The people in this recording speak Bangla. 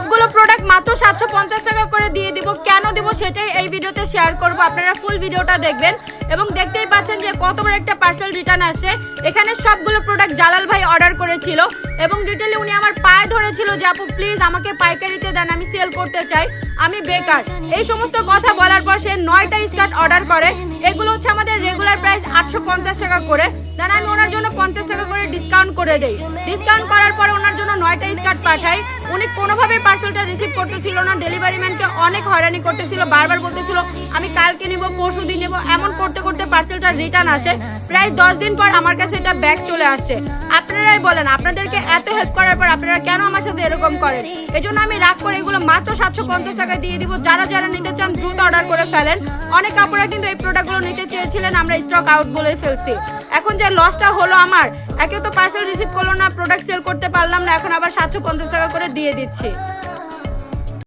সবগুলো প্রোডাক্ট মাত্র সাতশো পঞ্চাশ টাকা করে দিয়ে দিব। কেন দিব সেটাই এই ভিডিওতে শেয়ার করব। আপনারা ফুল ভিডিওটা দেখবেন এবং দেখতেই পাচ্ছেন যে কত বড় একটা পার্সেল রিটার্ন আসে এখানে সবগুলো প্রোডাক্ট জালাল ভাই অর্ডার করেছিল এবং ডিটেলে উনি আমার পায়ে ধরেছিল যে, আপু প্লিজ আমাকে পাইকারিতে দেন, আমি সেল করতে চাই, আমি বেকার। এই সমস্ত কথা বলার পর সে নয়টা স্কার্ট অর্ডার করে। এগুলো হচ্ছে আমাদের রেগুলার প্রাইস আটশো পঞ্চাশ টাকা করে। দেন আমি ওনার জন্য পঞ্চাশ টাকা করে ডিসকাউন্ট করে দেই। ডিসকাউন্ট করার পর ওনার জন্য নয়টা স্কার্ট পাঠাই। উনি কোনোভাবেই পার্সেলটা রিসিভ করতেছিল না ডেলিভারি ম্যানকে অনেক হয়রানি করতেছিল, বারবার বলতেছিল, আমি কালকে নিব, পরশু দিন নেব। এমন করতে করতে পার্সেলটা রিটার্ন আসে। প্রায় দশ দিন পর আমার কাছে এটা ব্যাগ চলে আসে। আপনারাই বলেন, আপনাদেরকে এত হেল্প করার পর আপনারা কেন আমার সাথে এরকম করেন? এই জন্য আমি রাগ করে এগুলো মাত্র সাতশো পঞ্চাশ টাকা দিয়ে দিব। যারা যারা নিতে চান, দ্রুত অর্ডার করে ফেলেন। অনেক কাপড়ে কিন্তু এই প্রোডাক্টগুলো নিতে চেয়েছিলেন, আমরা স্টক আউট বলে ফেলছি। এখন যে লসটা হলো আমার একে তো পার্সেল রিসিভ করল না প্রোডাক্ট সেল করতে পারলাম না, এখন আবার সাতশো পঞ্চাশ টাকা করে দিয়ে দিচ্ছি।